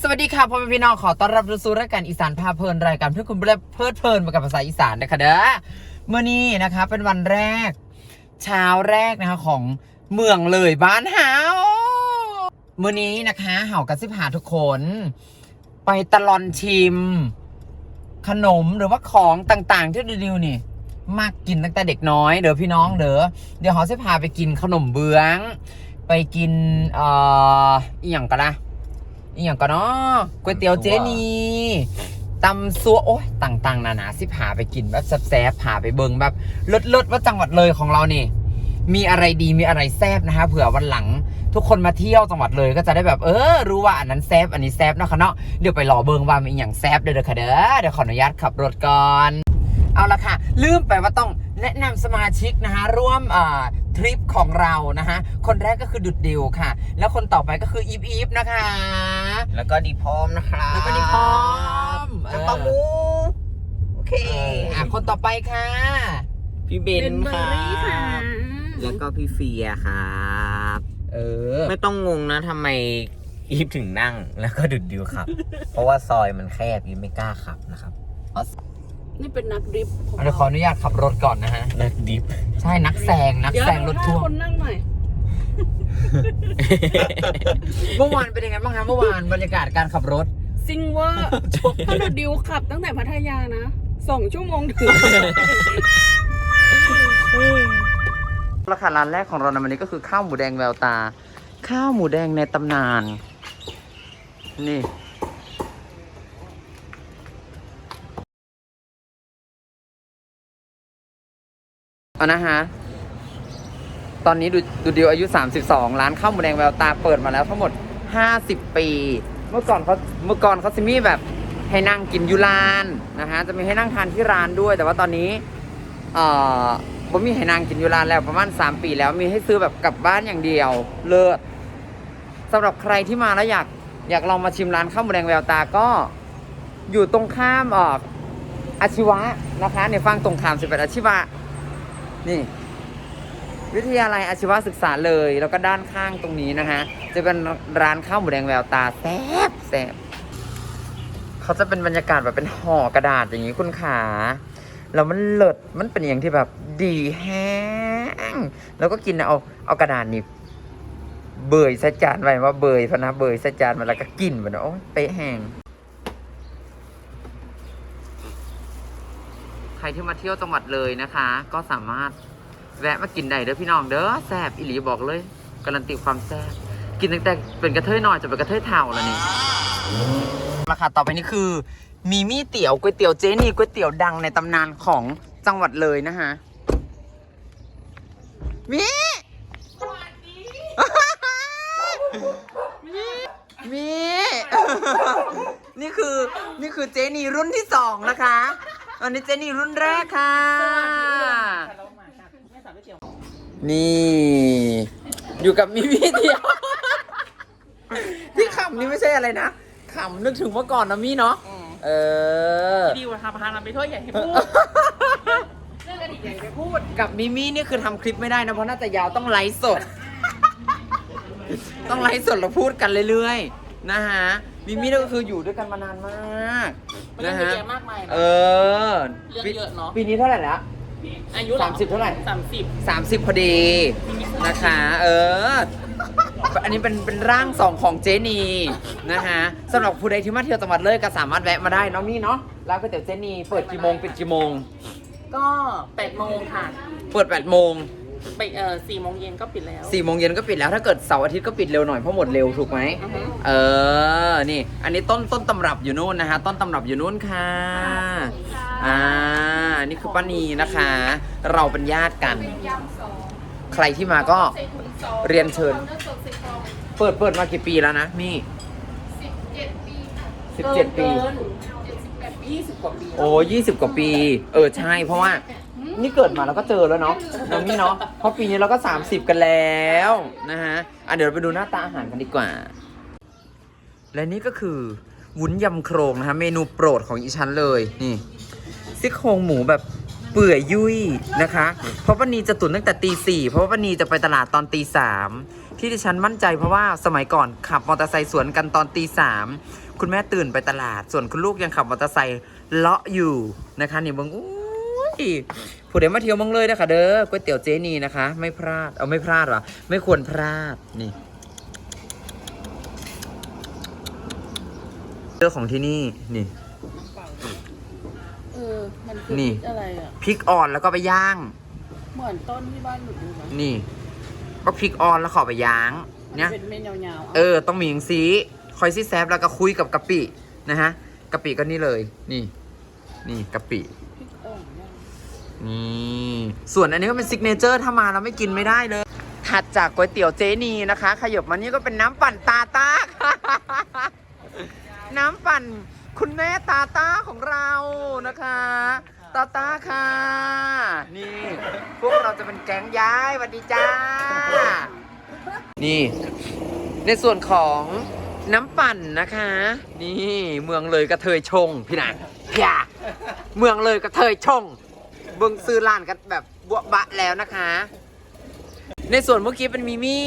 สวัสดีค่ะพ่อแม่พี่น้องขอต้อนรับสู่รายการอีสานพาเพลินรายการเพื่อคุณเพลิดเพลินมากับภาษาอีสานนะคะเด้อเมื่อนี้นะคะเป็นวันแรก เช้าแรกนะคะของเมืองเลยบ้านเฮาเมื่อนี้นะคะเฮากระซิบหาทุกคน ไปตลอนชิม ขนมหรือว่าของต่างๆ ที่ดิวๆนี่ มากกินตั้งแต่เด็กน้อยเด้อพี่น้องเด้อเดี๋ยวเขาจะพาไปกินขนมเบื้อง ไปกินเอ่ออีหยังกันนะ อีหยังกันเนาะก๋วยเตี๋ยวเจนีตำซัวโอ้ยต่างๆ นานาสิพาไปกินแบบแซ่บๆพาไปเบิงแบบเลิศๆว่าจังหวัดเลยของเรานี่มีอะไรดีมีอะไรแซ่บนะคะเผื่อวันหลัง ทุกคนมาเที่ยวจังหวัดเลยก็จะได้แบบเออรู้ว่าอันนั้นแซบอันนี้แซบเนาะคะเนาะเดี๋ยวไปรอเบิงว่ามีอหย่างแซบเด้อเด้อค่ะเด้อเดี๋ยวขออนุญาตขับรถก่อนเอาละค่ะ ลืมไปว่าต้องแนะนำสมาชิกนะคะร่วมอ่า ทริปของเรานะคะคนแรกก็คือดุดดิวค่ะ แล้วคนต่อไปก็คืออีฟอีฟนะคะ แล้วก็ดีพร้อมนะครับแล้วก็ดีพร้อมแล้วก็หมูโอเคเอออะคนต่อไปค่ะ พี่เบนเป็นเบอค่ะร์รี่ค่ะ แล้วก็พี่เฟียครับเออ ไม่ต้องงงนะทำไมอีฟถึงนั่งแล้วก็ดุดดิวขับ เพราะว่าซอยมันแคบอีฟไม่กล้าขับนะครับ นี่เป็นนักดริฟต์ของเดี๋ยวขออนุญาตขับรถก่อนนะฮะ นักดิฟ ใช่นักแซงนักเดี๋ยวแซงรถทัวร์คนนั่งหน่อยเมื่อวานเป็นยังไงบ้างคะเมื่อวานบรรยากาศการขับรถ ซิงเวอร์ถ้าเราดิวขับตั้งแต่พัทยานะสองชั่วโมงถึง ราคาร้านแรกของเราในวันนี้ก็คือข้าวหมูแดงแววตา ข้าวหมูแดงในตำนาน นี่ เอานะฮะ ตอนนี้ดูดูดียวอายุ 32 ร้านข้าวหมูแดงแววตาเปิดมาแล้วทั้งหมด 50 ปี เมื่อก่อนเขาเมื่อก่อนเขาจะมีแบบให้นั่งกินยูรานนะฮะ จะมีให้นั่งทานที่ร้านด้วย แต่ว่าตอนนี้ เอ่อผมมีให้นางกินยูรานแล้วประมาณ 3 ปีแล้ว มีให้ซื้อแบบกลับบ้านอย่างเดียว เลิศสำหรับใครที่มาแล้วอยากอยากลองมาชิมร้านข้าวหมูแดงแววตาก็อยู่ตรงข้ามออกอาชีวะนะคะในฝั่งตรงข้ามสิบแปดอาชีวะ นี่ วิทยาลัยอาชีวศึกษาเลย แล้วก็ด้านข้างตรงนี้นะคะ จะเป็นร้านข้าวหมูแดงแววตาแซ่บแซ่บเขาจะเป็นบรรยากาศแบบเป็นห่อกระดาษอย่างนี้คุณขาแล้วมันเลิศมันเป็นอย่างที่แบบดีแห้งแล้วก็กินเอาเอากระดาษนี่เบยใส่จานไว้ว่าเบยพนะเบยใส่จานมาแล้วก็กินมันโอ้ยเป๊ะแห้ง ครที่มาเที่ยวจังหวัดเลยนะคะ ก็สามารถแวะมากินได้เด้อพี่น้องเด้อแซ่บอิหลีบอกเลยการันตีความแซ่บกินตั้งแต่เป็นกระเทยหน้อยจนเป็นกระเทยเท่าแล้วนี่ราคาต่อไปนี่คือ มีมี่เตี๋ยวก๋วยเตี๋ยวเจนี่ก๋วยเตี๋ยวดังในตำนานของจังหวัดเลยนะฮะมีมีนี่คือนี่คือเจนี่รุ่นที่สองนะคะ อันนี้เจนี่รุ่นแรกค่ะ นี่ อยู่กับมิมี่เดียว ที่ขำนี่ไม่ใช่อะไรนะขำนึกถึงเมื่อก่อนนะมี่เนาะเออ ดีกว่าทำพานาไปทั่วใหญ่ให้พูดเรื่องอดีตใหญ่ไปพูด กับมิมี่นี่คือทำคลิปไม่ได้นะเพราะน่าจะยาวต้องไลฟ์สด ต้องไลฟ์สดเราพูดกันเรื่อยๆ นะฮะ มิมี่นี่ก็คืออยู่ด้วยกันมานานมากเรื่อนะงเยอะฮะแยะมากมายนะเออเรื่องเยอะเนอะปีนี้เท่าไหร่แล้วอายุสามสิบเท่าไหร่ สามสิบสามสิบพอดีนะคะ เออ อันนี้เป็นเป็นร่างสองของเจนีนะคะสำหรับผู้ใดที่มาเที่ยวจังหวัดเลยก็สามารถแวะมาได้เนาะมี่เนาะร้านก๋วยเตี๋ยวเจนีเปิดกี่โมงปิดกี่โมง ก็แปดโมงค่ะ เปิด8โมง ไปเอ่อสี่โมงเย็นก็ปิดแล้ว4โมงเย็นก็ปิดแล้วถ้าเกิดเสาร์อาทิตย์ก็ปิดเร็วหน่อยเพราะหมดเร็วถูกไหมอือฮึ เออนี่ อันนี้ต้นต้นตำรับอยู่นู่นนะคะต้นตำรับอยู่นู่นค่ะอ่านี่คือป้านีนะคะ เราเป็นญาติกัน ใครที่มาก็ เรียนเชิญ เปิดเปิดมากี่ปีแล้วนะมี่สิบเจ็ดปี ยี่สิบกว่าปี โอ้ยี่สิบกว่าปี เออ ใช่ เพราะว่า นี่เกิดมาแล้วก็เจอแล้วเนาะน้องนี่เนาะเพราะปีนี้เราก็ 30 กันแล้วนะฮะอะเดี๋ยวเราไปดูหน้าตาอาหารกันดีกว่า และนี่ก็คือวุ้นยำโครงนะคะเมนูโปรดของอีฉันเลยนี่ซี่โครงหมูแบบเปื่อยยุ่ยนะคะ เพราะป้านีจะตุนตั้งแต่ตีสี่เพราะว่าป้านีจะไปตลาดตอนตีสามที่ดิฉันมั่นใจเพราะว่าสมัยก่อนขับมอเตอร์ไซค์สวนกันตอนตีสามคุณแม่ตื่นไปตลาด ส่วนคุณลูกยังขับมอเตอร์ไซค์เลาะอยู่นะคะนี่บิงอุ้ย ผู้ใดมาเที่ยวเมังเลยนะคะเด้อก๋วยเตี๋ยวเจนีนะคะ ไม่พลาดเอาไม่พลาดหรอไม่ควรพลาดนี่เรื่องของที่นี่นี่ เออ มันคือนี่พริกอะไรอะ พริกอ่อนแล้วก็ไปย่าง เหมือนต้นที่บ้านหนูดูไหมนี่ ก็พริกอ่อนแล้วขอไปย่างเนี่ย เป็นเม็ดยาวๆเออ ต้องมีอย่างซีคอยซีแซฟแล้วก็คุยกับกะปินะฮะกะปิก็นี่เลย นี่ นี่กะปิ พริกอ่อนย่าง นี่ส่วนอันนี้ก็เป็นซิกเนเจอร์ถ้ามาแล้วไม่กินไม่ได้เลยถัดจากก๋วยเตี๋ยวเจนีนะคะ ขยบมานี่ก็เป็นน้ำปั่นตาตาน้ำปั่นคุณแม่ตาตาของเรานะคะ ตาตาค่ะ นี่ พวกเราจะเป็นแก๊งย้ายสวัสดีจ้า นี่ ในส่วนของน้ำปั่นนะคะ นี่เมืองเลยกระเทยชง พี่นางพี่าเมืองเลยกระเทยชงเบิ่งซื้อร้านกันแบบบวบะแล้วนะคะ ในส่วนเมื่อกี้เป็นมิมี่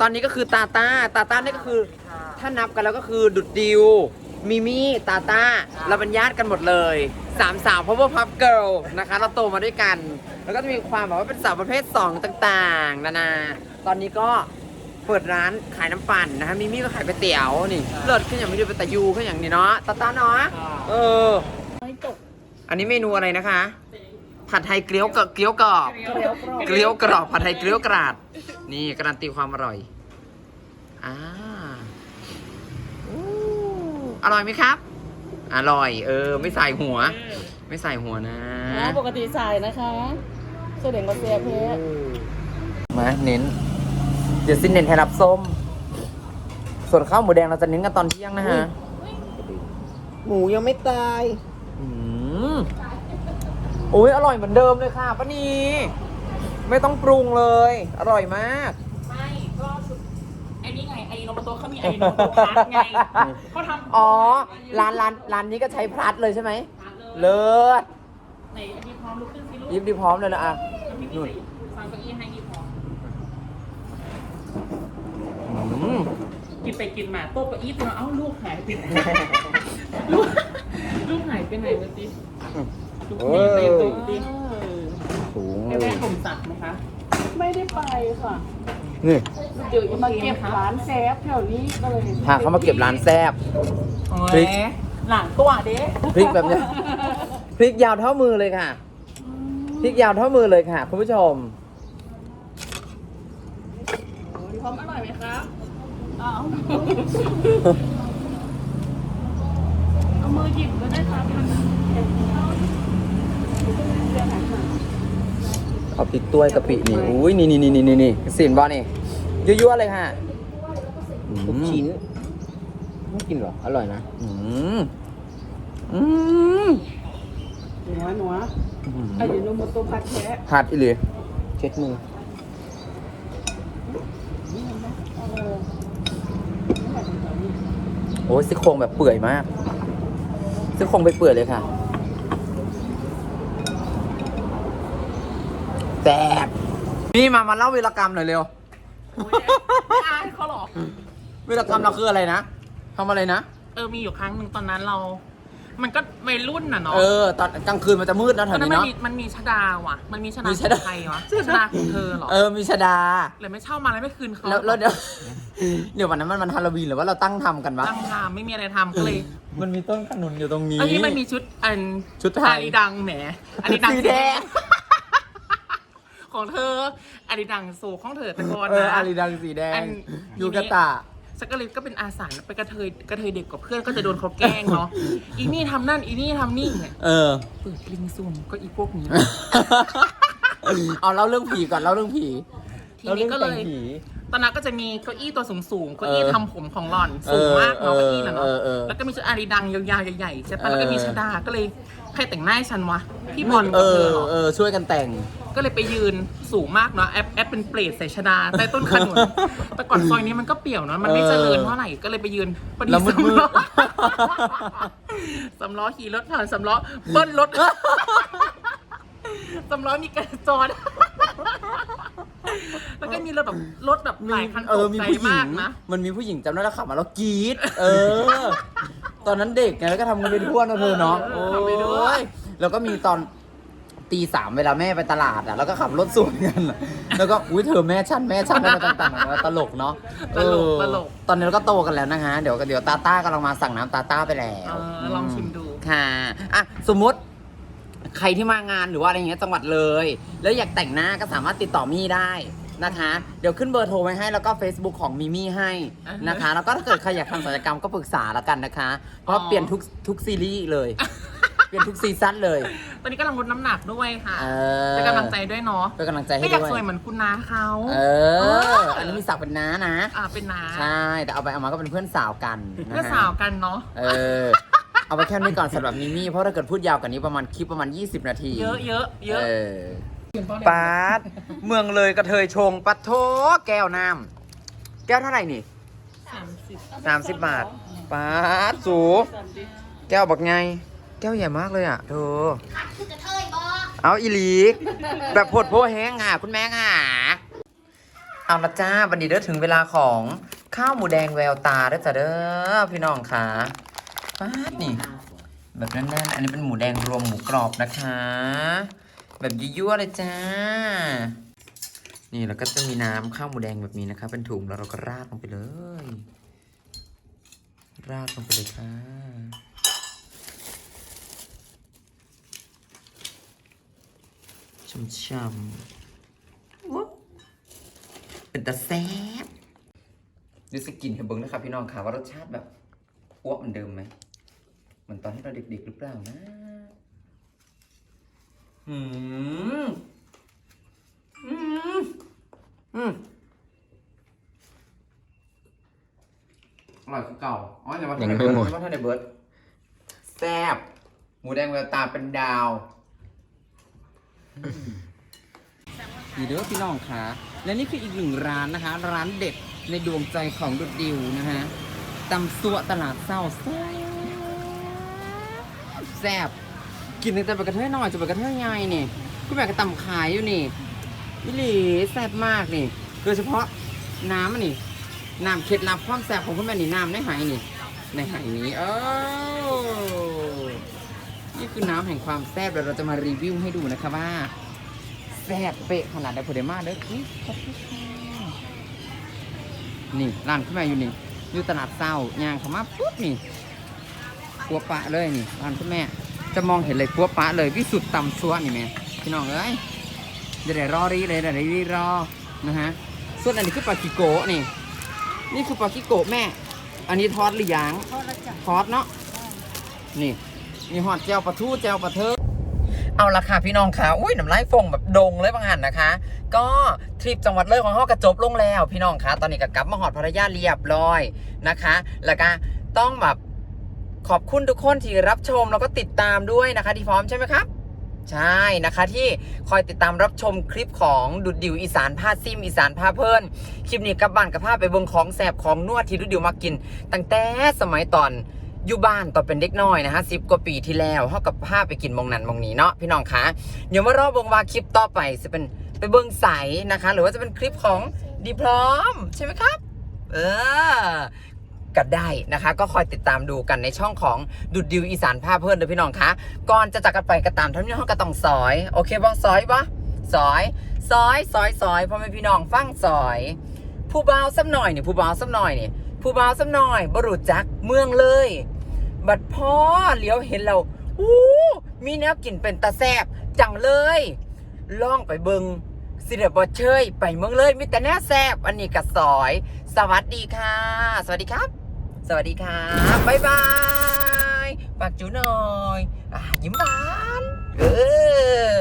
ตอนนี้ก็คือตาตาตาตานี่ก็คือ ถ้านับกันแล้วก็คือดุดดิว มิมี่ตาตาเราเป็นญาติกันหมดเลยสามสาว power pop girl นะคะ เราโตมาด้วยกัน แล้วก็จะมีความแบบว่าเป็นสาวประเภท 2 ต่างๆ นานา ตอนนี้ก็เปิดร้านขายน้ำปั่นนะคะมิมี่ก็ขายก๋วยเตี๋ยวนี่เลิศขึ้นอย่างไม่ดูเป็นตะยูขึ้นอย่างนี้เนาะตาตาเนาะเออไม่ตกอันนี้เมนูอะไรนะคะ ผัดไทยเกลียวกับเกลียวกรอบเกลียวกรอบ เกลียวกรอบผัดไทยเกลียวกราด นี่การันตีความอร่อยอ่าอู้อร่อยไหมครับ อร่อย เออ ไม่ใส่หัว ไม่ใส่หัวนะนะปกติใส่นะคะเสด็จกาแฟเพชรมาเน้น เดี๋ยวสิ้นเน้นให้รับส้ม ส่วนข้าวหมูแดงเราจะเน้นกันตอนเที่ยงนะฮะ หมูยังไม่ตาย อืม โอ้ยอร่อยเหมือนเดิมเลยค่ะป้านีไม่ต้องปรุงเลย อร่อยมาก ไม่ก็ชุดไอ้นี่ไงไอ้โนโมโตะเขามีไอ้โนโมโตะพัดไงเขาทำอ๋อ ร้านร้านร้านนี้ก็ใช้พลัดเลยใช่ไหม เลิศไหนมีพร้อมลุกขึ้นสิลูกยิบดีพร้อมเลยละอะพี่พี่ฟังเก้าอี้ให้ดีพร้อมอืมกินไปกินมาโต๊ะเก้าอี้ตัวเอ้าลูกหายไปไหนลูกลูกหายไปไหนวะติ๊ ลูกหนีไปตุ๊กติ๊สูงให้เลแม่ผมสักไหมคะ ไม่ได้ไปค่ะนี่เดี๋ยวจะมาเก็บร้านแซฟแถวนี้ก็เลยพาเขามาเก็บร้านแซบพริกหลังตัวเด้พริกแบบเนี้ยพริกยาวเท่ามือเลยค่ะพริกยาวเท่ามือเลยค่ะ คุณผู้ชม พร้อมอร่อยไหมคะเอาเอามือหยิบก็ได้ครับมัน เอาพริกตัวยกะปินี่อุ้ยนี่นี่นี่นี่นี่นี่สินบอนี่ยั่วๆเลยค่ะทุกชิ้นไม่กินเหรอ อร่อยนะ อืม อืมหนัวหนัวไอ้เดี๋ยวโนโมโตะพัดแท้ผัดอีหลีเช็ดมือเออโอ้ยซี่โครงแบบเปื่อยมากซี่โครงไปเปื่อยเลยค่ะ แซ่บนี่มามาเล่าวีรกรรมหน่อยเร็วโอ้ยไม่อายเขาหรอกวีรกรรมเราคืออะไรนะทำอะไรนะ เออมีอยู่ครั้งหนึ่งตอนนั้นเรา มันก็วัยรุ่นน่ะเนาะเออตอนกลางคืนมันจะมืดนะแถตอวนนั้นนี้มันเนาะ มีมันมีชดาว่ะ มันมีชดามีขชองดาใครวะชดาของเธอเหรอเออมีชดา เลยไม่เช่ามาแล้วไม่คืนเขาแล้วแล้วเดี๋ยว เดี๋ยววันนั้นมันมันฮาโลวีนหรือว่าเราตั้งทำกันวะตั้งทำไม่มีอะไรทำก็เลยมันมีต้นขนุนอยู่ตรงนี้เอ้ยมันมีชุดอันชุดไทยอาดิดังแหมอาดิดังสีแดง ของเธออาดิดังโซของเธอแต่ก่อนเออนะอาริดังสีแดอังนยูกาตะ สักกะลิก็เป็นอาสาไปกระเทยกระเทยเด็กกว่าเพื่อนก็จะโดนเขาแกล้งเนาะอีนี่ทำนั่นอีนี่ทำนี่เนี่ยเออ เปิดลิงซุ่มก็อีพวกนี้ เอาเล่าเรื่องผีก่อนเล่าเรื่องผีทีนี้ก็เลยารื่องแต่งผี ตอนนั้นก็จะมีเก้าอี้ตัวสูงสูงๆเก้าอี้เออทำผมของหล่อนสูงมากเนาะเออเก้าอี้น่ะเนาะเออเออแล้วก็มีชุดอาริดังยาวๆใหญ่ๆใช่ปะเออแล้วก็มีชดาก็เลย ใครแต่งหน้าให้ฉันวะพี่บอลเอกับเธออเหรอ เออช่วยกันแต่ง ก็เลยไปยืนสูงมากเนาะแอปแอปเป็นเปรตใส่ชดาใต้ต้นขนุน แต่ก่อนซอยนี้มันก็เปี่ยวเนาะมันไม่เจริญเท่าไหร่ก็เลยไปยืนพอดีแล้วมืดสำมืดล้อ สำล้อขี่รถผ่านสำล้อเบิ้ลรถ สำล้อมีกระจรแล้วก็มีรถแบบรถแบบหลายคันเออตกมีใจผู้หญิมางกนะ มันมีผู้หญิงจำได้แล้วขับมาแล้วกรี๊ดเออ ตอนนั้นเด็กไงแล้วก็ทำกันไปทั่วนะเธอเนาะเออทำไปด้ว ยโอ้แล้วก็มีตอนตีสามเวลาแม่ไปตลาดอะ แล้วก็ขับรถสวนกันอะแล้วก็อุ้ยเธอแม่ฉันแม่ฉันอะไรต่างๆนานาตลกเนาะตลกเออตลกตอนนี้เราก็โตกันแล้วนะคะเดี๋ยวเดี๋ยวตาต้ากำลังมาสั่งน้ำตาต้าไปแล้วเออลองชิมดู ค่ะอะสมมติใครที่มางานหรือว่าอะไรเงี้ยจังหวัดเลย แล้วอยากแต่งหน้าก็สามารถติดต่อมี่ได้นะคะ เดี๋ยวขึ้นเบอร์โทรไว้ให้แล้วก็ Facebook ของมิมี่ให้นะคะ แล้วก็ถ้าเกิดใครอยากทำศัลยกรรมก็ปรึกษาแล้วกันนะคะ เพราะเปลี่ยนทุกทุกซีรีส์เลย เปลี่ยนทุกซีซั่นเลย ตอนนี้กำลังลดน้ำหนักด้วยค่ะเออเป็นกำลังใจด้วยเนาะเป็นกำลังใจให้ไม่อยากด้วยสวยเหมือนคุณนาเขา เออ อันนี้มีศักดิ์เป็นน้านะ อ่าเป็นนาใช่ แต่เอาไปเอามาก็เป็นเพื่อนสาวกันนะเพื่อฮะสาวกันเนาะ เออ เอาไปแค่นี้ก่อนสำหรับมิมี่เพราะถ้าเกิดพูดยาวกว่านี้ประมาณคลิปประมาณ 20 นาทีเยอะเยอะเยอะเออปาดเมืองเลยกระเทยชงปัดโถแก้วน้ำแก้วเท่าไหร่นี่สามสิบสามสิบบาทปาดสู แก้วบักไงแก้วใหญ่มากเลยอะเธอเอาอีหลีแบบพดโพแห้งค่ะ คุณแม่ค่ะ เอาละจ้าวันนี้เด้อถึงเวลาของข้าวหมูแดงแววตาเด้อจ้าเด้อพี่น้องค่ะปาดนี่ แบบแน่นๆอันนี้เป็นหมูแดงรวมหมูกรอบนะคะ แบบยั่วๆเลยจ้า นี่แล้วก็จะมีน้ำข้าวหมูแดงแบบนี้นะคะ เป็นถุงแล้วเราก็ราดลงไปเลย ราดลงไปเลยค่ะ ช่ำๆว้เป็นตะแซ่บดูสกินให้เบิ้งนะครับพี่น้องค่ะว่ารสชาติแบบอ้วกเหมือนเดิมไหมเหมือนตอนที่เราเด็กๆหรือเปล่านะอืมอืมอืมอร่อยคือเก่า อ๋ออย่ามายังไม่หมดว่าท่านในเบิร์ดแซ่บ หมูแดงแววตาเป็นดาว นี่เด้อพี่น้องค่ะ และนี่คืออีกหนึ่งร้านนะคะ ร้านเด็ดในดวงใจของดุดดิวนะฮะตำซัวตลาดเศร้าแซ่บแซ่บกินตั้งแต่ไปกระเทยน้อยจนไปกระเทยใหญ่นี่คุณแม่ก็ตำขายอยู่นี่อิลีแซ่บมากนี่โดยเฉพาะน้ำอันนี่น้ำเคล็ดลับความแซ่บของคุณแม่นี่น้ำในหายนี่ในหายนี้เออ นี่คือน้ำแห่งความแซ่บเดี๋ยวเราจะมารีวิวให้ดูนะคะว่าแซ่บเป๊ะขนาดไหนพอดีมากเด้ออุ๊ยขอบคุณค่ะนี่ร้านคุณแม่อยู่นี่อยู่ตลาดเศร้าย่างเข้ามาปุ๊บนี่ปัวปะเลยนี่ร้านคุณแม่ จะมองเห็นเลยปัวปะเลยวิสุทธ์ตำซัวนี่แม่พี่น้องเอ้ยเดี๋ยวได้รอรีเลยเดี๋ยวได้รีรอนะฮะส่วนอันนี้คือปลากิโกะนี่ นี่คือปลากิโกะแม่ อันนี้ทอดหรือยังทอดเนาะนี่ มีหอดแจวปลาทูแจวปลาเทอเอาละค่ะพี่น้องค่ะ อุ้ยน้ำลายฟงแบบดงเลยบางหันนะคะ ก็ทริปจังหวัดเลยของเขากระจบลงแล้ว พี่น้องคะตอนนี้ก็กลับมาหอดพัทยาเรียบร้อยนะคะ แล้วก็ต้องแบบขอบคุณทุกคนที่รับชมแล้วก็ติดตามด้วยนะคะที่พร้อมใช่ไหมครับใช่นะคะที่คอยติดตามรับชมคลิปของดุดดิวอีสานผ้าซิมอีสานผ้าเพิ่นคลิปนี้กับบ้านกับผ้าไปเบิงของแสบของนวดที่ดุดดิวมากิน ตั้งแต่สมัยตอน อยู่บ้านตอนเป็นเด็กน้อยนะฮะสิบกว่าปีที่แล้วเท่ากับผ้าไปกินมองนันมองนี้เนาะพี่น้องคะเดี๋ยวมารอบิ่งว่าคลิปต่อไปจะเป็นไปเบิ่งใสนะคะ หรือว่าจะเป็นคลิปของดีพร้อม ใช่ไหมครับ เออกันได้นะคะ ก็คอยติดตามดูกันในช่องของดุดดิวอีสานภาพเพื่อนเด้อพี่น้องคะก่อนจะจากกันไปก็ตามท่านนี้ห้องก็ต้องซอยโอเคบ่ซอยบ่ซอยซอยซอยซอยพ่อแม่พี่น้องฟังซอย ผู้บ่าวซ้ำหน่อยนี่ผู้บ่าวซ้ำหน่อยนี่ผู้บ่าวซ้ำหน่อยบรุจักเมืองเลย บัดพ่อเลี้ยวเห็นเราอู้มีแนวกินเป็นตาแซบจังเลยล่องไปเบิงสิเดบอเชยไปเมืองเลยมีแต่แน่แซบอันนี้กระสอย สวัสดีค่ะ สวัสดีครับ สวัสดีครับบ๊ายบายฝากจูหน่อย อ่ายิ้มหวานเออ